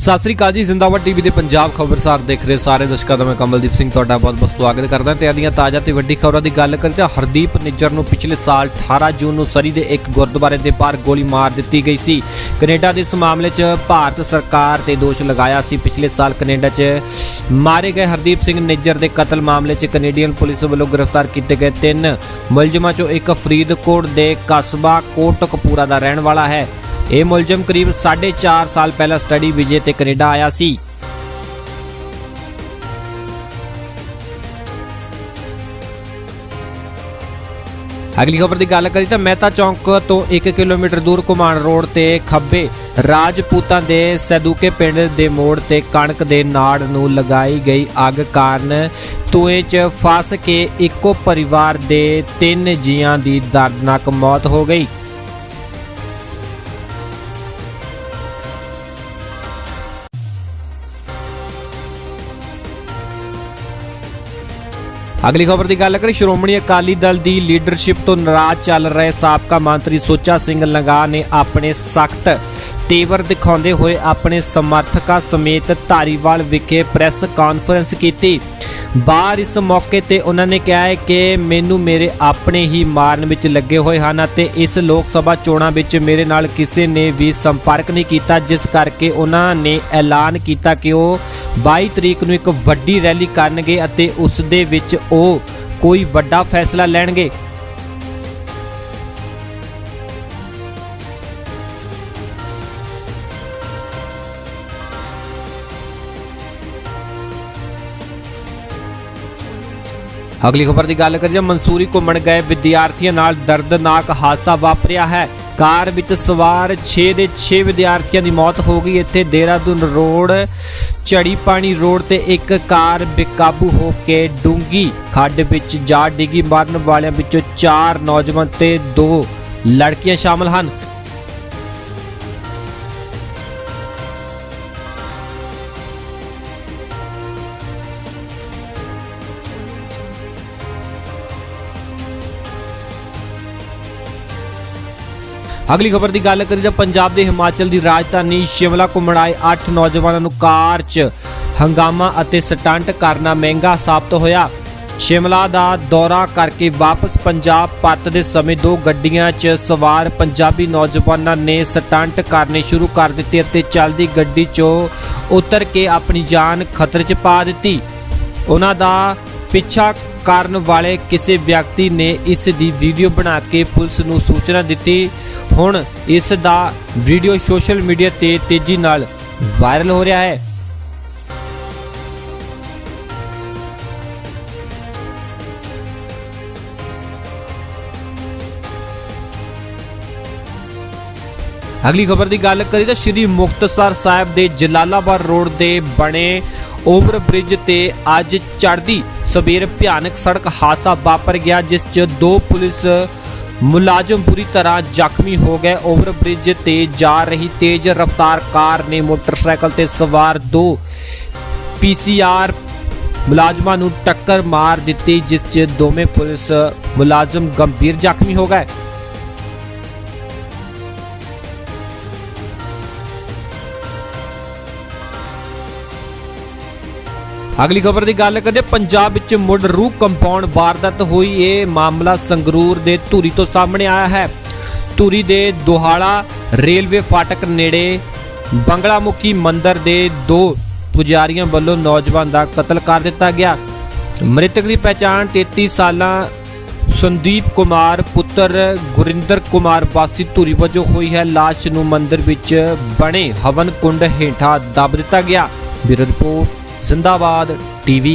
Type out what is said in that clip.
ਸਤਿ ਸ੍ਰੀ ਅਕਾਲ ਜੀ, ਜ਼ਿੰਦਾਬਾਦ ਟੀਵੀ ਦੇ ਪੰਜਾਬ ਖਬਰਸਾਰ ਦੇਖ ਰਹੇ ਸਾਰੇ ਦਰਸ਼ਕਾਂ ਦਾ ਮੈਂ ਕਮਲਦੀਪ ਸਿੰਘ, ਤੁਹਾਡਾ ਬਹੁਤ-ਬਹੁਤ ਸਵਾਗਤ ਕਰਦਾ। ਤੇ ਆਦੀਆਂ ਤਾਜ਼ਾ ਤੇ ਵੱਡੀ ਖਬਰਾਂ ਦੀ ਗੱਲ ਕਰੀਏ ਤਾਂ ਹਰਦੀਪ ਨਿੱਜਰ ਨੂੰ ਪਿਛਲੇ ਸਾਲ 18 ਜੂਨ ਨੂੰ ਸਰੀ ਦੇ ਇੱਕ ਗੁਰਦੁਆਰੇ ਦੇ ਬਾਹਰ ਗੋਲੀ ਮਾਰ ਦਿੱਤੀ ਗਈ ਸੀ। ਕੈਨੇਡਾ ਦੇ ਇਸ ਮਾਮਲੇ 'ਚ ਭਾਰਤ ਸਰਕਾਰ ਤੇ ਦੋਸ਼ ਲਗਾਇਆ ਸੀ। ਪਿਛਲੇ ਸਾਲ ਕੈਨੇਡਾ 'ਚ ਮਾਰੇ ਗਏ ਹਰਦੀਪ ਸਿੰਘ ਨਿੱਜਰ ਦੇ ਕਤਲ ਮਾਮਲੇ 'ਚ ਕੈਨੇਡੀਅਨ ਪੁਲਿਸ ਵੱਲੋਂ ਗ੍ਰਿਫਤਾਰ ਕੀਤੇ ਗਏ ਤਿੰਨ। ਮੁਲਜ਼ਮਾਂ 'ਚੋਂ ਇੱਕ ਫਰੀਦਕੋਟ ਦੇ ਕਸਬਾ ਕੋਟਕਪੂਰਾ ਦਾ ਰਹਿਣ ਵਾਲਾ ਹੈ। ਇਹ ਮੁਲਜ਼ਮ ਕਰੀਬ 4.5 ਸਾਲ ਪਹਿਲਾਂ ਸਟੱਡੀ ਵੀਜ਼ੇ ਤੇ ਕੈਨੇਡਾ ਆਇਆ ਸੀ। ਅਗਲੀ ਖਬਰ ਦੀ ਗੱਲ ਕਰੀ ਤਾਂ ਮਹਿਤਾ ਚੌਂਕ ਤੋਂ 1 ਕਿਲੋਮੀਟਰ ਦੂਰ ਕੁਮਾਨ ਰੋਡ ਤੇ ਖੱਬੇ ਰਾਜਪੂਤਾਂ ਦੇ ਸੈਦੂਕੇ ਪਿੰਡ ਦੇ ਮੋੜ ਤੇ ਕਣਕ ਦੇ ਨਾੜ ਨੂੰ ਲਗਾਈ ਗਈ ਅੱਗ ਕਾਰਨ ਧੂਏ 'ਚ ਫਸ ਕੇ ਇੱਕੋ ਪਰਿਵਾਰ ਦੇ ਤਿੰਨ ਜੀਆਂ ਦੀ ਦਰਦਨਾਕ ਮੌਤ ਹੋ ਗਈ। ਅਗਲੀ ਖਬਰ ਦੀ ਗੱਲ ਕਰੀ ਸ਼੍ਰੋਮਣੀ ਅਕਾਲੀ ਦਲ ਦੀ ਲੀਡਰਸ਼ਿਪ ਤੋਂ ਨਾਰਾਜ਼ ਚੱਲ ਰਹੇ ਸਾਬਕਾ ਮੰਤਰੀ ਸੁੱਚਾ ਸਿੰਘ ਲੰਗਾ ਨੇ ਆਪਣੇ ਸਖਤ ਤੇਵਰ ਦਿਖਾਉਂਦੇ ਹੋਏ ਆਪਣੇ ਸਮਰਥਕਾਂ ਸਮੇਤ ਧਾਰੀਵਾਲ ਵਿਖੇ ਪ੍ਰੈਸ ਕਾਨਫਰੰਸ ਕੀਤੀ। ਬਾਹਰ ਇਸ ਮੌਕੇ ਤੇ ਉਹਨਾਂ ਨੇ ਕਿਹਾ ਹੈ ਕਿ ਮੈਨੂੰ ਮੇਰੇ ਆਪਣੇ ਹੀ ਮਾਰਨ ਵਿੱਚ ਲੱਗੇ ਹੋਏ ਹਨ ਅਤੇ ਇਸ ਲੋਕ ਸਭਾ ਚੋਣਾਂ ਵਿੱਚ ਮੇਰੇ ਨਾਲ ਕਿਸੇ ਨੇ ਵੀ ਸੰਪਰਕ ਨਹੀਂ ਕੀਤਾ, ਜਿਸ ਕਰਕੇ ਉਹਨਾਂ ਨੇ ਐਲਾਨ ਕੀਤਾ ਕਿ ਉਹ 22 ਤਰੀਕ ਨੂੰ ਇੱਕ ਵੱਡੀ ਰੈਲੀ ਕਰਨਗੇ ਅਤੇ ਉਸ ਦੇ ਵਿੱਚ ਉਹ ਕੋਈ ਵੱਡਾ ਫੈਸਲਾ ਲੈਣਗੇ। ਅਗਲੀ ਖਬਰ ਦੀ ਗੱਲ ਕਰੀਏ, ਮਨਸੂਰੀ ਘੁੰਮਣ ਗਏ ਵਿਦਿਆਰਥੀਆਂ ਨਾਲ ਦਰਦਨਾਕ ਹਾਦਸਾ ਵਾਪਰਿਆ ਹੈ। ਕਾਰ ਵਿੱਚ ਸਵਾਰ 6 ਦੇ 6 ਵਿਦਿਆਰਥੀਆਂ ਦੀ ਮੌਤ ਹੋ ਗਈ। ਇੱਥੇ ਦੇਹਰਾਦੂਨ ਰੋਡ ਝੜੀ ਪਾਣੀ ਰੋਡ ਤੇ ਇੱਕ ਕਾਰ ਬੇਕਾਬੂ ਹੋ ਕੇ ਡੂੰਗੀ ਖੱਡ ਵਿੱਚ ਜਾ ਡਿੱਗੀ। ਮਰਨ ਵਾਲਿਆਂ ਵਿੱਚੋਂ 4 ਨੌਜਵਾਨ ਤੇ 2 ਲੜਕੀਆਂ ਸ਼ਾਮਲ ਹਨ। ਅਗਲੀ ਖਬਰ ਦੀ ਗੱਲ ਕਰੀਏ ਤਾਂ ਪੰਜਾਬ ਦੇ ਹਿਮਾਚਲ ਦੀ ਰਾਜਧਾਨੀ ਸ਼ਿਮਲਾ ਘੁੰਮਣ ਆਏ 8 ਨੌਜਵਾਨਾਂ ਨੂੰ ਕਾਰ 'ਚ ਹੰਗਾਮਾ ਅਤੇ ਸਟੰਟ ਕਰਨਾ ਮਹਿੰਗਾ ਸਾਬਤ ਹੋਇਆ। ਸ਼ਿਮਲਾ ਦਾ ਦੌਰਾ ਕਰਕੇ ਵਾਪਸ ਪੰਜਾਬ ਪਰਤਦੇ ਸਮੇਂ ਦੋ ਗੱਡੀਆਂ 'ਚ ਸਵਾਰ ਪੰਜਾਬੀ ਨੌਜਵਾਨਾਂ ਨੇ ਸਟੰਟ ਕਰਨੇ ਸ਼ੁਰੂ ਕਰ ਦਿੱਤੇ ਅਤੇ ਚੱਲਦੀ ਗੱਡੀ 'ਚੋਂ ਉਤਰ ਕੇ ਆਪਣੀ ਜਾਨ ਖਤਰੇ 'ਚ ਪਾ ਦਿੱਤੀ। ਉਹਨਾਂ ਦਾ ਪਿੱਛਾ ਕਰਨ ਵਾਲੇ ਕਿਸੇ ਵਿਅਕਤੀ ਨੇ ਇਸ ਦੀ ਵੀਡੀਓ ਬਣਾ ਕੇ ਪੁਲਿਸ ਨੂੰ ਸੂਚਨਾ ਦਿੱਤੀ। ਹੁਣ ਇਸ ਦਾ ਵੀਡੀਓ ਸੋਸ਼ਲ ਮੀਡੀਆ ਤੇ ਤੇਜ਼ੀ ਨਾਲ ਵਾਇਰਲ ਹੋ ਰਿਹਾ ਹੈ। ਅਗਲੀ ਖਬਰ ਦੀ ਗੱਲ ਕਰੀ ਤਾਂ ਸ਼੍ਰੀ ਮੁਕਤਸਰ ਸਾਹਿਬ ਦੇ ਜਲਾਲਾਬਾਦ ਰੋਡ ਦੇ ਬਣੇ ਓਵਰ ਬ੍ਰਿਜ ਤੇ ਅੱਜ ਚੜ੍ਹਦੀ ਸਵੇਰ ਭਿਆਨਕ ਸੜਕ ਹਾਦਸਾ ਵਾਪਰ ਗਿਆ, ਜਿਸ 'ਚ ਦੋ ਪੁਲਿਸ ਮੁਲਾਜ਼ਮ ਬੁਰੀ ਤਰ੍ਹਾਂ ਜ਼ਖਮੀ ਹੋ ਗਏ। ਓਵਰ ਬ੍ਰਿਜ ਤੇ ਜਾ ਰਹੀ ਤੇਜ਼ ਰਫ਼ਤਾਰ ਕਾਰ ਨੇ ਮੋਟਰਸਾਈਕਲ ਤੇ ਸਵਾਰ ਦੋ ਪੀਸੀਆਰ ਮੁਲਾਜ਼ਮਾਂ ਨੂੰ ਟੱਕਰ ਮਾਰ ਦਿੱਤੀ, ਜਿਸ 'ਚ ਦੋਵੇਂ ਪੁਲਿਸ ਮੁਲਾਜ਼ਮ ਗੰਭੀਰ ਜ਼ਖਮੀ ਹੋ ਗਏ। ਅਗਲੀ ਖਬਰ ਦੀ ਗੱਲ ਕਰਦੇ ਪੰਜਾਬ ਵਿੱਚ ਮੁੜ ਰੂਹ ਕੰਪਾਊਂਡ ਵਾਰਦਾਤ ਹੋਈ, ਇਹ ਮਾਮਲਾ ਸੰਗਰੂਰ ਦੇ ਧੂਰੀ ਤੋਂ ਸਾਹਮਣੇ ਆਇਆ ਹੈ। ਧੂਰੀ ਦੇ ਦੁਹਾਲਾ ਰੇਲਵੇ ਫਾਟਕ ਨੇੜੇ ਬੰਗਲਾਮੁਖੀ ਮੰਦਰ ਦੇ ਦੋ ਪੁਜਾਰੀਆਂ ਵੱਲੋਂ ਨੌਜਵਾਨ ਦਾ ਕਤਲ ਕਰ ਦਿੱਤਾ ਗਿਆ। ਮ੍ਰਿਤਕ ਦੀ ਪਛਾਣ 33 ਸਾਲਾਂ ਸੰਦੀਪ ਕੁਮਾਰ, ਪੁੱਤਰ ਗੁਰਿੰਦਰ ਕੁਮਾਰ ਵਾਸੀ ਧੂਰੀ ਵਜੋਂ ਹੋਈ ਹੈ। ਲਾਸ਼ ਨੂੰ ਮੰਦਰ ਵਿੱਚ ਬਣੇ ਹਵਨ ਕੁੰਡ ਹੇਠਾਂ ਦੱਬ ਦਿੱਤਾ ਗਿਆ। ਬਿਊਰੋ ਰਿਪੋਰਟ ਜ਼ਿੰਦਾਬਾਦ ਟੀਵੀ